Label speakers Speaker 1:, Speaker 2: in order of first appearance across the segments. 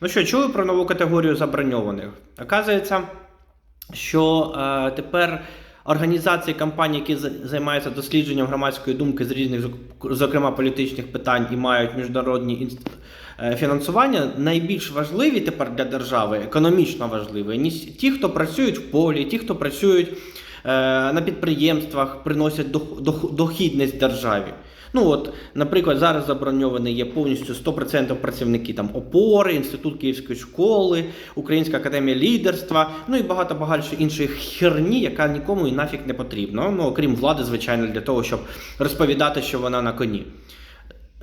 Speaker 1: Ну що, чули про нову категорію заброньованих? Оказується, що е, тепер організації компанії, які за- займаються дослідженням громадської думки з різних, зокрема політичних питань і мають міжнародні е, фінансування, найбільш важливі тепер для держави, економічно важливі, ніж ті, хто працюють в полі, ті, хто працюють е, на підприємствах, приносять дох- дох- дохідність державі. Ну от, наприклад, зараз заброньовані є повністю 100% працівники там опори, інститут Київської школи, Українська академія лідерства, ну і багато багато іншої херні, яка нікому і нафіг не потрібна. Ну окрім влади, звичайно, для того, щоб розповідати, що вона на коні.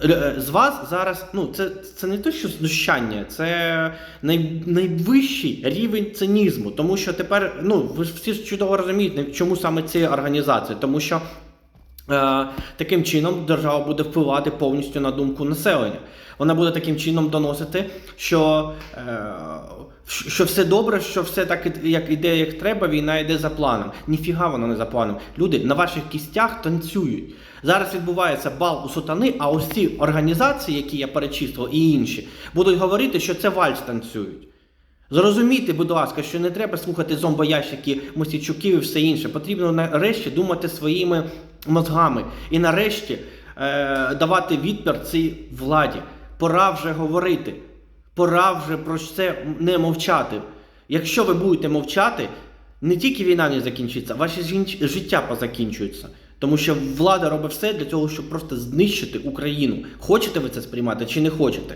Speaker 1: Е, З вас зараз, ну це, це не те, що знущання, це най, найвищий рівень цинізму. Тому що тепер, ну ви всі чудово розумієте, чому саме ці організації, тому що. Е, таким чином держава буде впливати повністю на думку населення. Вона буде таким чином доносити, що, е, що все добре, що все так як іде, як треба, війна йде за планом. Ніфіга воно не за планом. Люди на ваших кістях танцюють. Зараз відбувається бал у сутани, а ось ці організації, які я перечислив, і інші, будуть говорити, що це вальс танцюють. Зрозумійте, будь ласка, що не треба слухати зомбоящики, мосійчуків і все інше. Потрібно нарешті думати своїми мозгами і нарешті е, давати відпір цій владі. Пора вже говорити. Пора вже про це не мовчати. Якщо ви будете мовчати, не тільки війна не закінчиться, жін- життя позакінчуються. Тому що влада робить все для того, щоб просто знищити Україну. Хочете ви це сприймати чи не хочете?